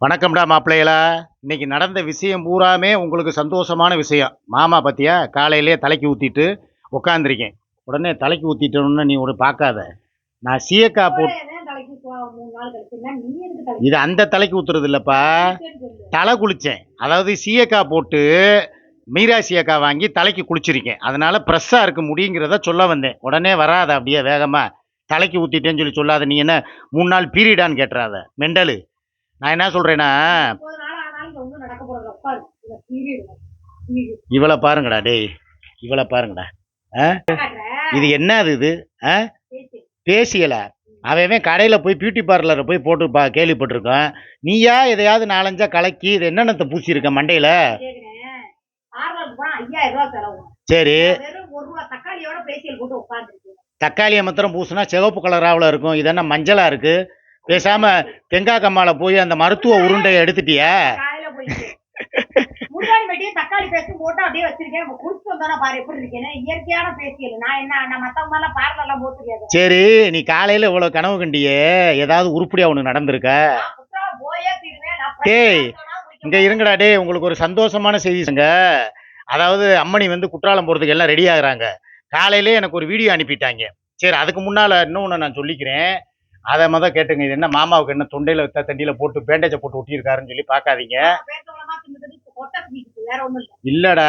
வணக்கம்டா மாப்பிள்ளைகளா. இன்னைக்கு நடந்த விஷயம் பூராமே உங்களுக்கு சந்தோஷமான விஷயம். மாமா பத்தியா காலையிலே தலைக்கு ஊத்திட்டு உட்காந்துருக்கேன் உடனே தலைக்கு ஊத்திட்டோன்னு நீ ஒரு பார்க்காத. நான் சீயக்கா போட்டு இது அந்த தலைக்கு ஊத்துறது இல்லப்பா. தலை குளிச்சேன். அதாவது சீயக்கா போட்டு மீரா சீயக்கா வாங்கி தலைக்கு குளிச்சிருக்கேன். அதனால ஃப்ரெஷ்ஷாக இருக்க முடியுங்கிறத சொல்ல வந்தேன். உடனே வராத அப்படியே வேகமா. தலைக்கு ஊத்திட்டேன்னு சொல்லி சொல்லாத நீ என்ன மூணு நாள் பீரியடான்னு கேட்டுறாத. மெண்டலு. நான் என்ன சொல்றேன்னா இவளை பாருங்கடா டேய் இவளை பாருங்கடா காட்டுற? இது என்னது இது ஆ? பேச்சு. பேசியல. அவன் கடையில் போய் பியூட்டி பார்லரில் போய் போட்டு பா கேள்விப்பட்டிருக்கோம் நீயா எதையாவது நாலஞ்சா கலக்கி இது என்னென்னத்தை பூசியிருக்க மண்டையில்? சரி. தக்காளியை மாத்திரம் பூசினா சிவப்பு கலராவில் இருக்கும் இது என்ன மஞ்சளாக இருக்குது பேசாம தேங்காய் கம்மால போய் அந்த மருத்துவ உருண்டையை எடுத்துட்டியா? காலையில போயிட்டு. முன்னாடி மட்டும் தக்காளி பேஸ்ட் போட்டு அப்படியே வச்சிருக்கேன். இப்ப குடிச்சு வந்தானா பாரு எப்படி இருக்கேன்னு இயற்கையான பேசியல் நான் என்ன நான் மத்தவங்க எல்லாம் பார்லர் எல்லாம் போட்டுருக்கேன் சரி நீ காலையில் இவ்வளோ கனவு கண்டியே. ஏதாவது உருப்படியாக ஒன்று நடந்திருக்க? டேய், இங்க இருங்கடா டேய். உங்களுக்கு ஒரு சந்தோஷமான செய்திங்க அதாவது அம்மணி வந்து குற்றாலம் போறதுக்கு எல்லாம் ரெடி ஆகுறாங்க. காலையிலே எனக்கு ஒரு வீடியோ அனுப்பிட்டாங்க. சரி அதுக்கு முன்னால இன்னொன்று நான் சொல்லிக்கிறேன். அதை மொத கேட்டுங்க. இது என்ன மாமாவுக்கு என்ன தொண்டையில த- தண்டியில போட்டு பேண்டேஜை போட்டு ஒட்டியிருக்காருன்னு சொல்லி பார்க்காதீங்க. இல்லடா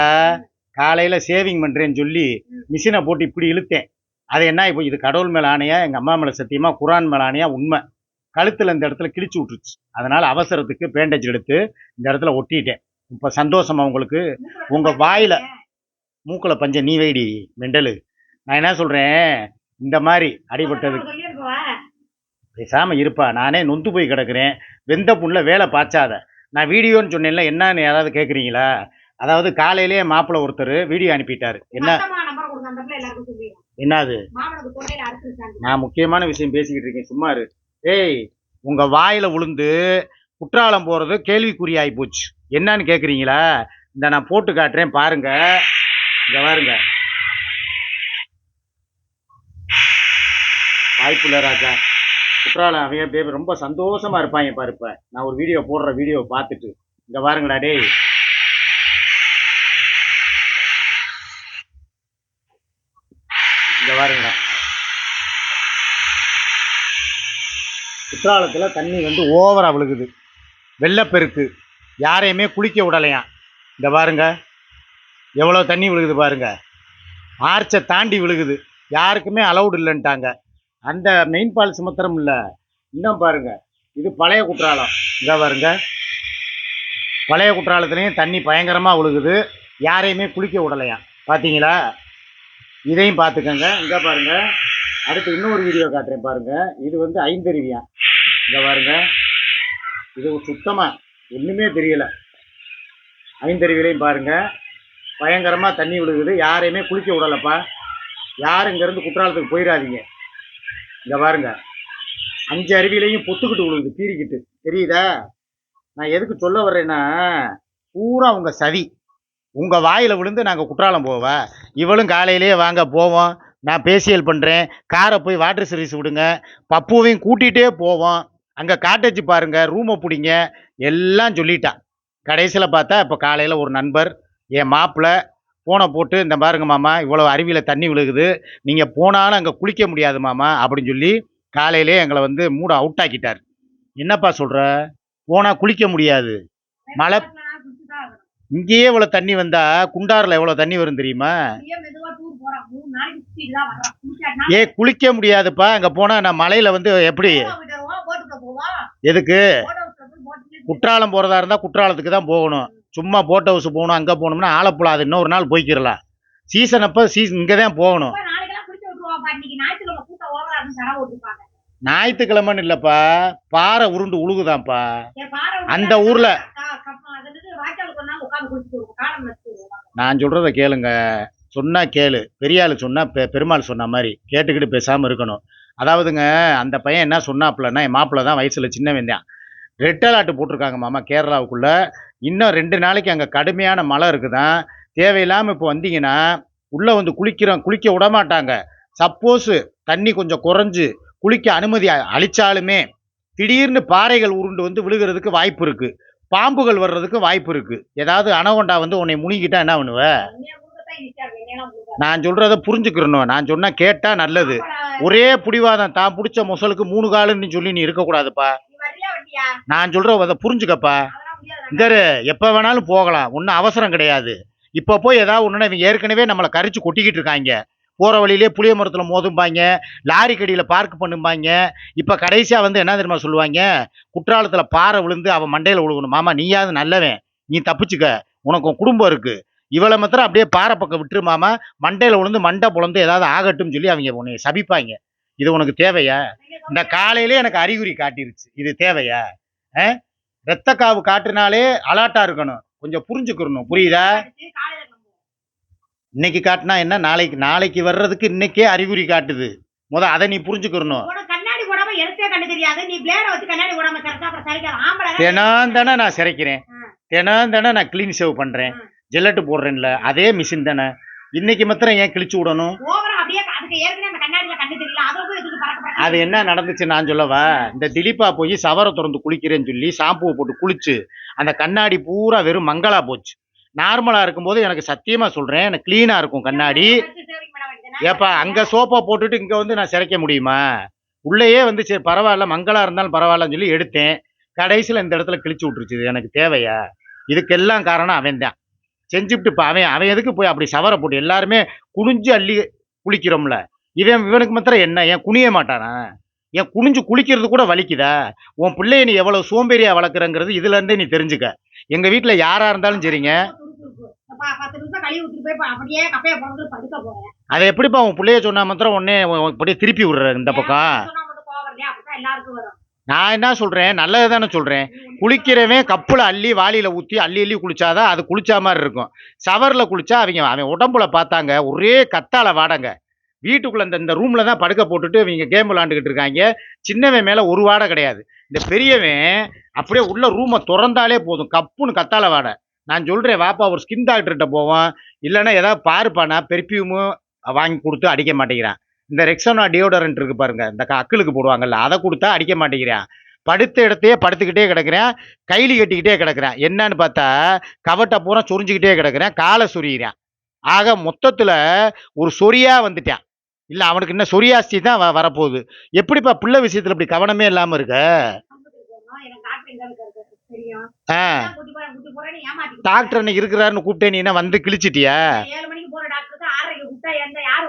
காலையில சேவிங் பண்றேன்னு சொல்லி மிஷினை போட்டு இப்படி இழுத்தேன். அது என்ன இப்போ இது கடவுள் மேல ஆணையா எங்க அம்மா மேல சத்தியமா குரான் மேல ஆணையா உண்மை. கழுத்துல இந்த இடத்துல கிழிச்சு விட்டுருச்சு. அதனால அவசரத்துக்கு பேண்டேஜ் எடுத்து இந்த இடத்துல ஒட்டிட்டேன். இப்ப சந்தோஷமா உங்களுக்கு உங்க வாயில மூக்குல பஞ்ச நீ வைடி மெண்டலு. நான் என்ன சொல்றேன்? இந்த மாதிரி அடிபட்டது சொல்லியிருக்கவா பேசாம இருப்பா. நானே நொந்து போய் கிடக்குறேன். வெந்த புண்ணுல வேலை பாய்ச்சாத. நான் வீடியோன்னு சொன்னேன்ல என்னன்னு யாராவது கேக்குறீங்களா? அதாவது காலையிலேயே மாப்பிள்ளை ஒருத்தர் வீடியோ அனுப்பிட்டாரு. என்ன? என்னது? நான் முக்கியமான விஷயம் பேசிக்கிட்டு இருக்கேன். சும்மா இரு. ஏய் உங்க வாயில விழுந்து குற்றாலம் போறது கேள்விக்குறியாகி போச்சு. என்னன்னு கேக்குறீங்களா? இந்த நான் போட்டு காட்டுறேன் பாருங்க. இங்க பாருங்க. வாய்ப்புல ராஜா. குற்றாலம் அவங்க பேர் ரொம்ப சந்தோஷமா இருப்பாங்க பாரு இப்ப. நான் ஒரு வீடியோ போடுற வீடியோ பார்த்துட்டு. இங்க பாருங்கடா டேய். இங்க பாருங்கடா. குற்றாலத்துல தண்ணி வந்து ஓவரா விழுகுது. வெள்ளப்பெருக்கு யாரையுமே குளிக்க விடலையாம். இந்த பாருங்க. எவ்வளோ தண்ணி விழுகுது பாருங்க. ஆர்ச்சை தாண்டி விழுகுது. யாருக்குமே அலௌடு இல்லைன்ட்டாங்க. அந்த மெயின் பால் மாத்திரம் இல்லை. இன்னும் பாருங்க. இது பழைய குற்றாலம். இங்கே பாருங்க. பழைய குற்றாலத்துலேயும் தண்ணி பயங்கரமாக விழுகுது யாரையுமே குளிக்க விடலையாம் பார்த்தீங்களா இதையும் பார்த்துக்கோங்க இங்கே பாருங்க. அடுத்து இன்னொரு வீடியோ காட்டுறேன் பாருங்க. இது வந்து ஐந்தருவியா? இங்கே பாருங்க. இது சுத்தமாக ஒன்றுமே தெரியலை. ஐந்தருவிலையும் பாருங்க. பயங்கரமாக தண்ணி விழுகுது யாரையுமே குளிக்க விடலைப்பா. யாரும் இங்கேருந்து குற்றாலத்துக்கு போயிடாதீங்க இங்க பாருங்க. அஞ்சு அருவியிலையும் பொத்துக்கிட்டு விழுகுது பீறிக்கிட்டு. தெரியுதா? நான் எதுக்கு சொல்ல வர்றேன்னா பூரா உங்க சதி. உங்க வாயில விழுந்து நாங்க குற்றாலம் போவேன் இவளும் காலையிலேயே வாங்க போவோம். நான் பேசியல் பண்றேன். காரை போய் வாட்டர் சர்வீஸ் விடுங்க. பப்புவையும் கூட்டிகிட்டே போவோம். அங்கே காட்டேஜ் பாருங்க ரூமை பிடிங்க. எல்லாம் சொல்லிட்டான் கடைசியில் பார்த்தா இப்போ காலையில் ஒரு நண்பர் என் மாப்பிள்ளை ஃபோனை போட்டு இந்த பாருங்க மாமா இவ்வளோ அருவியில் தண்ணி விழுகுது நீங்கள் போனாலும் அங்கே குளிக்க முடியாது மாமா அப்படின்னு சொல்லி காலையிலே எங்களை வந்து மூட அவுட் ஆக்கிட்டார். என்னப்பா சொல்கிற போனால் குளிக்க முடியாது. மழை இங்கேயே இவ்வளோ தண்ணி வந்தா குண்டாரில் எவ்வளோ தண்ணி வரும் தெரியுமா? ஏ குளிக்க முடியாதுப்பா. அங்கே போனால் நான் மலையில் வந்து எப்படி? எதுக்கு? குற்றாலம் போகிறதா இருந்தால் குற்றாலத்துக்கு தான் போகணும். சும்மா போட் ஹவுஸ் போகணும் அங்கே போகணும்னா ஆலப்புழா அது இன்னொரு நாள் போய்க்கிடலாம் சீசன் அப்போ சீசன் இங்கே தான் போகணும் ஞாயிற்றுக்கிழமைன்னு இல்லைப்பா பாறை உருண்டு உழுகுதான்ப்பா. அந்த ஊர்ல. நான் சொல்கிறத கேளுங்க. சொன்னா கேளு. பெரிய ஆள் சொன்னா பெ பெருமாள் சொன்ன மாதிரி கேட்டுக்கிட்டு பேசாமல் இருக்கணும். அதாவதுங்க அந்த பையன் என்ன சொன்னாப்புலன்னா என் மாப்பிள்ளை தான் வயசில் சின்னவன் தான் ரெட் அலர்ட் போட்டிருக்காங்க மாமா கேரளாவுக்குள்ள. இன்னும் ரெண்டு நாளைக்கு அங்கே கடுமையான மழை இருக்குதான் தேவையில்லாமல் இப்போ வந்தீங்கன்னா உள்ளே வந்து குளிக்கிறோம் குளிக்க விட மாட்டாங்க சப்போஸ் தண்ணி கொஞ்சம் குறைஞ்சு குளிக்க அனுமதி அ- அளிச்சாலுமே திடீர்னு பாறைகள் உருண்டு வந்து விழுகிறதுக்கு வாய்ப்பு இருக்கு. பாம்புகள் வர்றதுக்கு வாய்ப்பு இருக்கு. ஏதாவது அனகொண்டா வந்து உன்னை முழுங்கிட்டா என்ன பண்ணுவ. நான் சொல்றத புரிஞ்சுக்கிறணும். நான் சொன்னா கேட்டா நல்லது. ஒரே புடிவாதம். தான் பிடிச்ச முசலுக்கு மூணு காலுன்னு சொல்லி நீ இருக்கக்கூடாதுப்பா. நான் சொல்ற புரிஞ்சுக்கப்பா. இந்த எப்போ வேணாலும் போகலாம். ஒன்றும் அவசரம் கிடையாது. இப்போ போய் ஏதாவது ஒன்றுனா இவங்க ஏற்கனவே நம்மளை கரிச்சு கொட்டிக்கிட்டு இருக்காங்க. போகிற வழியிலே புளிய மரத்தில் மோதும்பாங்க. லாரி கடியில் பார்க் பண்ணும்பாங்க. இப்போ கடைசியாக வந்து என்ன தெரியுமா சொல்லுவாங்க? குற்றாலத்தில் பாறை விழுந்து அவன் மண்டையில் விழுகணும். மாமா நீயாவது நல்லவன். நீ தப்பிச்சுக்க. உனக்கு உன் குடும்பம் இருக்கு. இவளை மாத்திரம் அப்படியே பாறை பக்கம் விட்டுரு மாமா. மண்டையில் விழுந்து மண்டை பொழந்து ஏதாவது ஆகட்டும்னு சொல்லி அவங்க உன்னை சபிப்பாங்க. இது உனக்கு தேவையா? இந்த காலையிலே எனக்கு அறிகுறி காட்டிருச்சு. இது தேவையா? ரத்த காவு காட்டுனாலே அலாட்டா இருக்கணும். கொஞ்சம் புரிஞ்சுக்கிறணும் புரியுதா. இன்னைக்கு காட்டினா என்ன? நாளைக்கு நாளைக்கு வர்றதுக்கு இன்னைக்கே அறிகுறி காட்டுது. முத அதை நீ புரிஞ்சுக்கிறணும் தினம் தானே நான் சிரைக்கிறேன் ஆ. தினம் தானே நான் க்ளீன் ஷேவ் பண்றேன். ஜெல்லட்டு போடுறேன்ல. அதே மிஷின் தானே. இன்னைக்கு மாத்திரம் ஏன் கிழிச்சு விடணும்? அப்படியே அதுக்கு ஏற்கனவே அந்த கண்ணாடியில கண்டு தெரியல. அதை போய் எடுத்து பறக்க பறக்க. அது என்ன நடந்துச்சு நான் சொல்லவா? இந்த திலீப்பா போய் சவரை திறந்து குளிக்கிறேன்னு சொல்லி ஷாம்புவை போட்டு குளிச்சு அந்த கண்ணாடி பூரா வெறும் மங்களா போச்சு. நார்மலா இருக்கும்போது எனக்கு சத்தியமா சொல்றேன் எனக்கு கிளீனா இருக்கும் கண்ணாடி? ஏப்பா அங்க சோப்பா போட்டுட்டு இங்க வந்து நான் சிரைக்க முடியுமா? உள்ளேயே வந்து சரி பரவாயில்ல மங்களா இருந்தாலும் பரவாயில்லன்னு சொல்லி எடுத்தேன். கடைசியில் இந்த இடத்துல கிழிச்சு விட்டுருச்சு. எனக்கு தேவையா? இதுக்கெல்லாம் காரணம் அவன் தான் செஞ்சுட்டு இப்போ அவன் அவன் எதுக்கு போய் அப்படி சவரை போட்டு எல்லாருமே குனிஞ்சு அள்ளி குளிக்கிறோம்ல. இவன் இவனுக்கு மாத்திரம் என்ன? ஏன் குனிய மாட்டானா? ஏன் குனிஞ்சு குளிக்கிறது கூட வலிக்குதா? உன் பிள்ளைய நீ எவ்வளவு சோம்பேறியா வளர்க்குறங்கிறது இதுல இருந்தே நீ தெரிஞ்சுக்க. எங்க வீட்டுல யாரா இருந்தாலும் சரிங்க. அதை எப்படிப்பா உன் பிள்ளைய சொன்னா மாத்திரம் உடனே உன் அப்படியே திருப்பி விடுற இந்த பக்கம்? நான் என்ன சொல்கிறேன் நல்லது தானே சொல்கிறேன் குளிக்கிறவன் கப்பில் அள்ளி வாளியில் ஊற்றி அள்ளி அள்ளி குளிச்சாதான் அது குளிச்சா மாதிரி இருக்கும். சவரில் குளிச்சா அவங்க அவன் உடம்புல பார்த்தாங்க ஒரே கத்தால வாடங்க. வீட்டுக்குள்ளே இந்த இந்த ரூமில் தான் படுக்க போட்டுட்டு இவங்க கேம் விளாண்டுக்கிட்டு இருக்காங்க. சின்னவன் மேலே ஒரு வாடை கிடையாது. இந்த பெரியவன் அப்படியே உள்ள ரூமை திறந்தாலே போதும். கப்புன்னு கத்தால வாடை. நான் சொல்கிறேன் வாப்பா ஒரு ஸ்கின் டாக்டர்கிட்ட போவோம். இல்லைன்னா ஏதாவது பாருப்பானா பெர்ஃப்யூமு வாங்கி கொடுத்து அடிக்க மாட்டேங்கிறான். இந்த ரெக்ஸோனா டியோடரண்ட் இருக்கு பாருங்க. இந்த அக்கிளுக்கு போடுவாங்கல்ல அதை கொடுத்தா அடிக்க மாட்டேங்கிறான் படுத்த இடத்தையே படுத்துக்கிட்டே கிடக்குறேன் கைலி கட்டிக்கிட்டே கிடக்குறேன். என்னன்னு பார்த்தா கவட்டை பூரா சொரிஞ்சுக்கிட்டே கிடக்குறேன் காலை சொரியிறான். ஆக மொத்தத்துல ஒரு சொரியா வந்துட்டான். இல்ல அவனுக்கு இன்னும் சொரியாஸ்தி தான் வரப்போகுது. எப்படிப்பா பிள்ளை விஷயத்துல இப்படி கவனமே இல்லாம இருக்க? டாக்டர் அன்னைக்கு இருக்கிறாருன்னு கூப்பிட்டே நீ என்ன வந்து கிழிச்சிட்டியா ஏழு மணிக்கு போற டாக்டருக்கு ஆறரைக்கு கூப்பிட்டா எந்த யாரு வருவாங்க இருந்து சேராட்டா புடிச்சு வர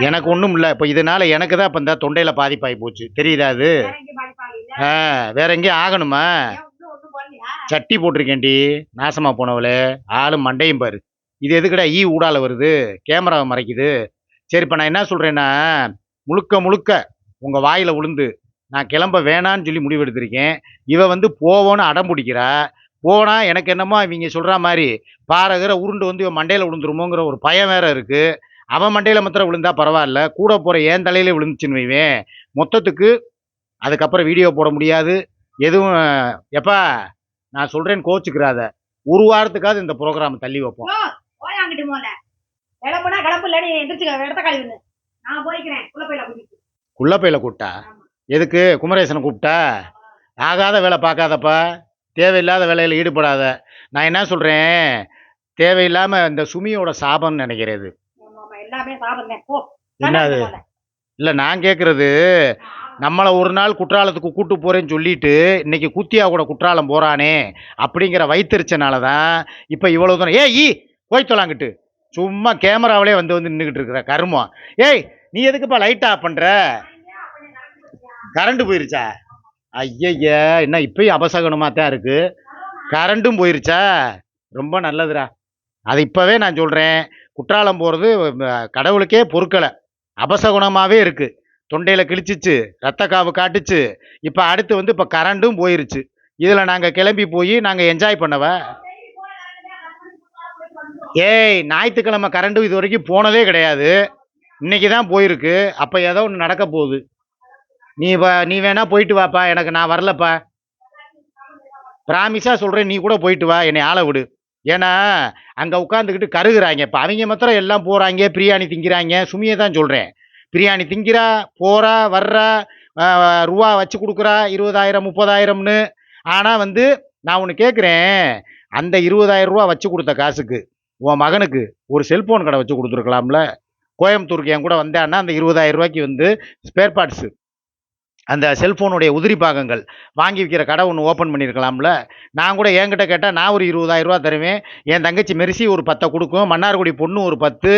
எனக்கு ஒண்ணும் இல்ல. இப்ப இதனால எனக்கு தான் இப்ப இந்த தொண்டையில பாதிப்பாகி போச்சு. தெரியுதா அது? ஆ, வேற எங்கேயும் ஆகணுமா? சட்டி போட்டிருக்கேன்டி. நாசமா போனவளே. ஆளும் மண்டையும் பாரு. இது எதுக்குடா ஈ ஊடால வருது? கேமராவை மறைக்குது. சரி இப்ப நான் என்ன சொல்றேன்னா முழுக்க முழுக்க உங்க வாயில விழுந்து நான் கிளம்ப வேணான்னு சொல்லி முடிவெடுத்திருக்கேன். இவ வந்து போவோன்னு அடம் பிடிக்கிறா. போனா எனக்கு என்னமோ இவங்க சொல்ற மாதிரி பாரகிற உருண்டு வந்து இவன் மண்டையில விழுந்துருமோங்கிற ஒரு பயம் வேற இருக்கு. அவன் மண்டையில மாத்திரம் விழுந்தா பரவாயில்ல. கூட போற ஏன் தலையில விழுந்துச்சுன்னு வைவேன். மொத்தத்துக்கு அதுக்கப்புறம் வீடியோ போட முடியாது. எதுவும் எப்பா நான் சொல்றேன் கோச்சுக்கிறாத. ஒரு வாரத்துக்காவது இந்த ப்ரோக்ராம் தள்ளி வைப்போம். போய் அங்கிட்டு போல கிளம்புனா கிளம்பு இல்ல நீ எந்திரிச்சு இடத்த கழிவுன்னு நான் போய்க்கிறேன். உள்ள போயில கூட்டிட்டு. குள்ளப்பையில கூப்பிட்டா? எதுக்கு? குமரேசனை கூப்பிட்டா? ஆகாத வேலை பார்க்காதப்பா. தேவையில்லாத வேலையில் ஈடுபடாத. நான் என்ன சொல்றேன்? தேவையில்லாம இந்த சுமியோட சாபம்னு நினைக்கிறது எல்லாமே போ. என்னது? இல்லை நான் கேட்குறது நம்மளை ஒரு நாள் குற்றாலத்துக்கு கூட்டு போறேன்னு சொல்லிட்டு இன்னைக்கு குத்தியா கூட குற்றாலம் போறானே அப்படிங்கிற வைத்தறிச்சனால தான் இப்போ இவ்வளவு தூரம். ஏய் ஈ போய் தொலாங்கிட்டு சும்மா கேமராவிலே வந்து வந்து நின்றுக்கிட்டு இருக்கிற கருமம் ஏய் நீ எதுக்குப்பா லைட் ஆஃப் பண்ற? கரண்ட் போயிருச்சா? ஐயய்ய என்ன இப்பயும் அபசகனமா தான் இருக்கு. கரண்ட்டும் போயிருச்சா? ரொம்ப நல்லதுடா. அது இப்பவே நான் சொல்றேன். குற்றாலம் போகிறது கடவுளுக்கே பொறுக்கலை. அபசகுணமாகவே இருக்குது தொண்டையில் கிழிச்சிச்சு ரத்த காவு காட்டுச்சு. இப்போ அடுத்து வந்து இப்போ கரண்டும் போயிருச்சு. இதில் நாங்கள் கிளம்பி போய் நாங்கள் என்ஜாய் பண்ணவ? ஏய் ஞாயிற்றுக்கிழமை கரண்டும் இது வரைக்கும் போனதே கிடையாது. இன்னைக்கு தான் போயிருக்கு. அப்போ ஏதோ ஒன்று நடக்க போகுது. நீ வா நீ வேணா போயிட்டு வாப்பா. எனக்கு நான் வரலப்பா. பிராமிஸா சொல்கிறேன் நீ கூட போயிட்டு வா. என்னை ஆளை விடு. ஏன்னா அங்கே உட்காந்துக்கிட்டு கருகுறாங்க. இப்போ அவங்க மாத்திரம் எல்லாம் போகிறாங்க பிரியாணி திங்கிறாங்க. சுமியை தான் சொல்கிறேன் பிரியாணி திங்கிறா போகிறா வர்றா ரூபா வச்சு கொடுக்குறா இருபதாயிரம் முப்பதாயிரம்னு. ஆனால் வந்து நான் ஒன்று கேட்குறேன் அந்த இருபதாயிரம் ரூபா வச்சு கொடுத்த காசுக்கு உன் மகனுக்கு ஒரு செல்ஃபோன் கடை வச்சு கொடுத்துருக்கலாம்ல? கோயம்புத்தூருக்கு என் கூட வந்தான்னா அந்த இருபதாயிரம் ரூபாய்க்கு வந்து ஸ்பேர் பார்ட்ஸு அந்த செல்ஃபோனுடைய உதிரி பாகங்கள். வாங்கி விற்கிற கடை ஒன்று ஓப்பன் பண்ணியிருக்கலாம்ல. நான் கூட என்கிட்ட கேட்டால் நான் ஒரு இருபதாயிரம் ரூபா தருவேன். என் தங்கச்சி மெர்சி ஒரு பத்தை கொடுக்கும். மன்னார்குடி பொண்ணு ஒரு பத்து.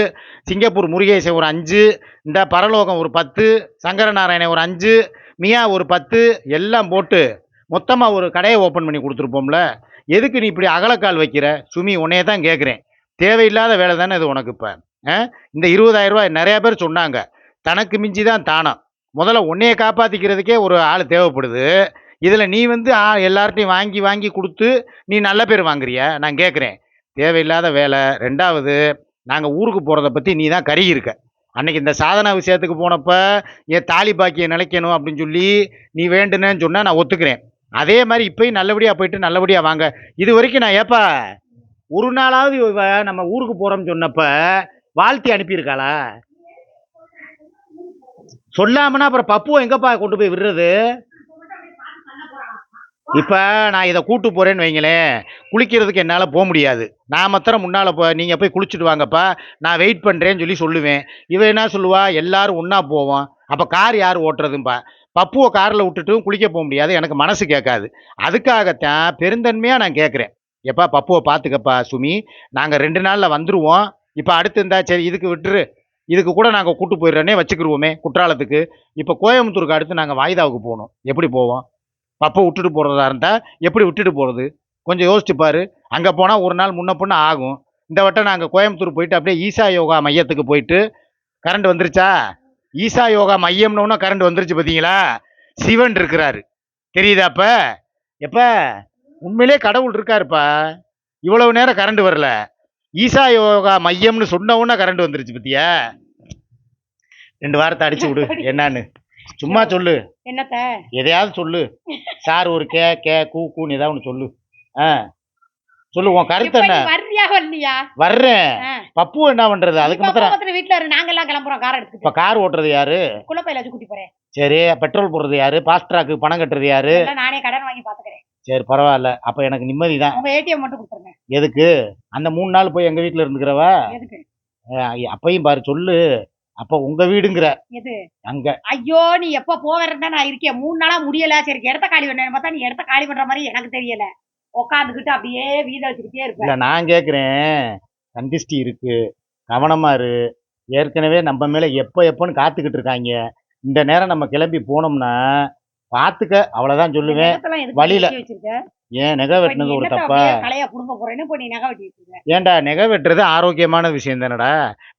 சிங்கப்பூர் முருகேசன் ஒரு அஞ்சு. இந்த பரலோகம் ஒரு பத்து. சங்கரநாராயணன் ஒரு அஞ்சு. மியா ஒரு பத்து. எல்லாம் போட்டு மொத்தமாக ஒரு கடையை ஓப்பன் பண்ணி கொடுத்துருப்போம்ல. எதுக்கு நீ இப்படி அகலக்கால் வைக்கிற? சுமி உன்னையே தான் கேட்குறேன் தேவையில்லாத வேலை தானே இது உனக்கு இப்போ. இந்த இருபதாயிரம் ரூபாய் நிறையா பேர் சொன்னாங்க. தனக்கு மிஞ்சி தான் தானம் முதல்ல உன்னையை காப்பாற்றிக்கிறதுக்கே ஒரு ஆள் தேவைப்படுது. இதில் நீ வந்து எல்லார்ட்டையும் வாங்கி வாங்கி கொடுத்து நீ நல்ல பேர் வாங்குறிய? நான் கேட்குறேன் தேவையில்லாத வேலை. ரெண்டாவது நாங்கள் ஊருக்கு போகிறத பற்றி நீ தான் கருகி இருக்க அன்னைக்கு இந்த சாதனா விஷயத்துக்கு போனப்போ என் தாலி பாக்கியை நிலைக்கணும் அப்படின்னு சொல்லி நீ வேண்டுனேன்னு சொன்னால் நான் ஒத்துக்கிறேன். அதே மாதிரி இப்போயும் நல்லபடியாக போயிட்டு நல்லபடியாக வாங்க. இது வரைக்கும் நான் ஏப்பா ஒரு நாளாவது இவ நம்ம ஊருக்கு போகிறோம்னு சொன்னப்போ வாழ்த்தி அனுப்பியிருக்காளா? சொல்லாமனா அப்புறம் பப்புவை எங்கப்பா கொண்டு போய் விடுறது? இப்போ நான் இதை கூட்டு போகிறேன்னு வைங்களேன். குளிக்கிறதுக்கு என்னால் போக முடியாது. நான் மாத்திரம் முன்னால் போ நீங்கள் போய் குளிச்சுட்டு வாங்கப்பா. நான் வெயிட் பண்ணுறேன்னு சொல்லி சொல்லுவேன். இவன் என்ன சொல்லுவா? எல்லாரும் ஒன்றா போவோம். அப்போ கார் யார் ஓட்டுறதும்பா? பப்புவை காரில் விட்டுட்டும் குளிக்க போக முடியாது. எனக்கு மனசு கேட்காது. அதுக்காகத்தான் பெருந்தன்மையாக நான் கேட்குறேன். எப்பா பப்புவை பார்த்துக்கப்பா சுமி. நாங்கள் ரெண்டு நாளில் வந்துடுவோம் இப்போ அடுத்து இருந்தா சரி இதுக்கு விட்டுரு. இதுக்கு கூட நாங்கள் கூட்டு போயிடுறேனே வச்சுக்கிருவோமே குற்றாலத்துக்கு. இப்போ கோயம்புத்தூருக்கு அடுத்து நாங்கள் வாய்தாவுக்கு போகணும். எப்படி போவோம்? பப்பை விட்டுட்டு போகிறதா இருந்தால் எப்படி விட்டுட்டு போகிறது கொஞ்சம் யோசிச்சு பாரு. அங்கே போனால் ஒரு நாள் முன்ன பின்ன ஆகும். இந்த வட்டம் நாங்கள் கோயம்புத்தூர் போயிட்டு அப்படியே ஈசா யோகா மையத்துக்கு போயிட்டு கரண்ட் வந்துருச்சா? ஈசா யோகா மையம்னு கரண்ட் வந்துருச்சு பார்த்தீங்களா சிவன் இருக்கிறாரு. தெரியுதா அப்போ? எப்போ? உண்மையிலே கடவுள் இருக்காருப்பா. இவ்வளவு நேரம் கரண்ட் வரல. ஈசா யோகா மையம்னு சொன்ன உடனே கரண்ட் வந்துருச்சு பத்தியா? ரெண்டு வாரத்தை அடிச்சு விடு. என்னன்னு? சும்மா சொல்லு. என்னத்த? எதையாவது சொல்லு. சார் ஒரு கே கே கூ கூன்னு ஏதாவது ஒன்று சொல்லு. ஆ. சொல்லு உன் கருத்து இப்ப என்ன? நீ வர்றியா வரலையா? வர்றேன். பப்பு என்ன பண்றது? அதுக்கு இப்ப மாத்திரம். வீட்டுல இரு. நாங்க எல்லாம் கிளம்புறோம் கார் இப்ப எடுத்துக்கிட்டு கார் ஓட்டுறது யாரு? குழப்பையில வச்சு கூட்டி போறேன். சரி பெட்ரோல் போடுறது யாரு? பாஸ்ட்ராக்கு பணம் கட்டுறது யாரு? நானே கடன் வாங்கி பாத்துக்கிறேன். சரி பரவாயில்ல. அப்ப எனக்கு நிம்மதி தான். உங்க ஏடிஎம் மட்டும் கொடுத்துருங்க. எதுக்கு? அந்த மூணு நாள் போய் எங்க வீட்டுல இருந்துக்கிறவ? எதுக்கு? அஹ் அப்பையும் பாரு சொல்லு. அப்ப உங்க வீடுங்கிற. எது? அங்க. ஐயோ நீ எப்ப போவேன் நான் இருக்கேன். மூணு நாளா முடியல. சரி இடத்த காலி பண்ண பார்த்தா நீ இடத்த காலி பண்ற மாதிரி எனக்கு தெரியல. உட்காந்துக்கிட்டு அப்படியே வீத வச்சுக்கிட்டே இருப்பேன். இல்ல நான் கேக்குறேன். கந்திஷ்டி இருக்கு. கவனமா இரு. ஏற்கனவே நம்ம மேல எப்ப எப்பன்னு காத்துக்கிட்டு இருக்காங்க. இந்த நேரம் நம்ம கிளம்பி போனோம்னா பாத்துக்க அவ்வளவுதான் சொல்லுவேன். எதுக்கு வழியில. ஏன் நெகை வெட்டினது ஒரு தப்பா? ஏன்டா நெகை வெட்டுறது ஆரோக்கியமான விஷயம் தானடா?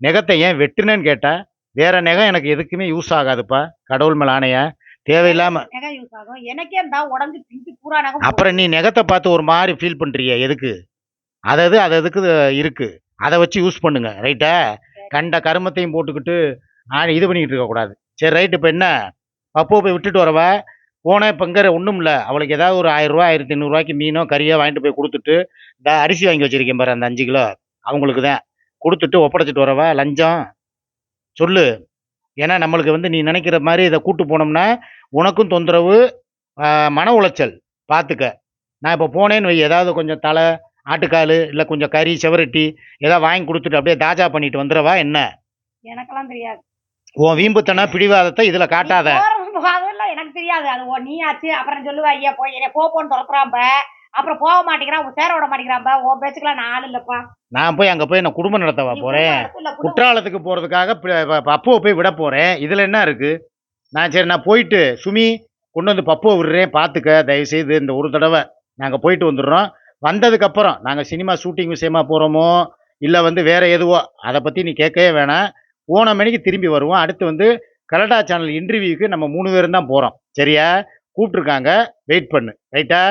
நெகத்தை ஏன் வெட்டுனேன்னு கேட்டா வேற நெகை எனக்கு எதுக்குமே யூஸ் ஆகாதுப்பா. கடவுள் மேல ஆணையா? தேவையில்லாம. அப்புறம் நீ நெகத்தை பார்த்து ஒரு மாதிரி ஃபீல் பண்றிய எதுக்கு? அதது அது அதுக்கு இருக்கு? அதை வச்சு யூஸ் பண்ணுங்க ரைட்டா கண்ட கருமத்தையும் போட்டுக்கிட்டு இது பண்ணிக்கிட்டு இருக்கக்கூடாது. சரி ரைட்டு இப்போ என்ன? பப்புவை போய் விட்டுட்டு வரவா? போனேன் இங்கே ஒன்றும் இல்லை அவளுக்கு ஏதாவது ஒரு ஆயிரம் ரூபா ஆயிரத்தி ஐநூறுரூவாய்க்கு மீனோ கறியோ வாங்கிட்டு போய் கொடுத்துட்டு இந்த அரிசி வாங்கி வச்சிருக்கேன் பாரு அந்த அஞ்சு கிலோ. அவங்களுக்கு தான். கொடுத்துட்டு ஒப்படைச்சிட்டு வரவா? லஞ்சம். சொல்லு. ஏன்னா நம்மளுக்கு வந்து நீ நினைக்கிற மாதிரி இதை கூட்டு போனோம்னா உனக்கும் தொந்தரவு மன உளைச்சல். பார்த்துக்க நான் இப்போ போனேன்னு வை. ஏதாவது கொஞ்சம் தலை ஆட்டுக்கால் இல்லை கொஞ்சம் கறி செவரட்டி ஏதாவது வாங்கி கொடுத்துட்டு அப்படியே தாஜா பண்ணிட்டு வந்துடவா? என்ன? எனக்கெல்லாம் தெரியாது. உன் வீம்புத்தன பிடிவாதத்தை இதில் காட்டாத. எனக்கு தெரியாது. அது ஓ நீ ஆச்சு அப்புறம் சொல்லுவா ஐயா போய் என்னை போ போன்னு துரத்துறாம்ப. அப்புறம் போக மாட்டேங்கிறான் உன் சேர விட மாட்டேங்கிறான்ப உன் பேச்சுக்கெல்லாம் நான் ஆள் இல்லப்பா. நான் போய் அங்கே போய் நான் குடும்பம் நடத்தவா போகிறேன் குற்றாலத்துக்கு போகிறதுக்காக பப்புவை போய் விட போகிறேன் இதில் என்ன இருக்குது நான் சரி நான் போயிட்டு சுமி கொண்டு வந்து பப்புவை விடுறேன். பார்த்துக்க தயவுசெய்து இந்த ஒரு தடவை நாங்கள் போயிட்டு வந்துடுறோம். வந்ததுக்கப்புறம் நாங்கள் சினிமா ஷூட்டிங் விஷயமா போகிறோமோ இல்லை வந்து வேற எதுவோ அதை பற்றி நீ கேட்கவே வேணாம். போன மணிக்கு திரும்பி வருவோம். அடுத்து வந்து கலடா சேனல் இன்டர்வியூக்கு நம்ம மூணு பேரும் தான் போகிறோம் சரியா? கூப்பிட்ருக்காங்க வெயிட் பண்ணு. ரைட்டா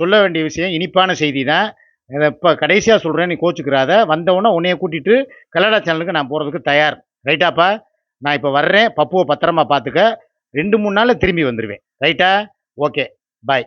சொல்ல வேண்டிய விஷயம் இனிப்பான செய்தி தான். இப்போ கடைசியாக சொல்கிறேன் நீ கோச்சுக்கிறாத. வந்தவொடனே உன்னைய கூட்டிகிட்டு கலடா சேனலுக்கு நான் போகிறதுக்கு தயார். ரைட்டாப்பா நான் இப்போ வர்றேன். பப்புவை பத்திரமா பார்த்துக்க ரெண்டு மூணு நாளில் திரும்பி வந்துடுவேன் ரைட்டா ஓகே பாய்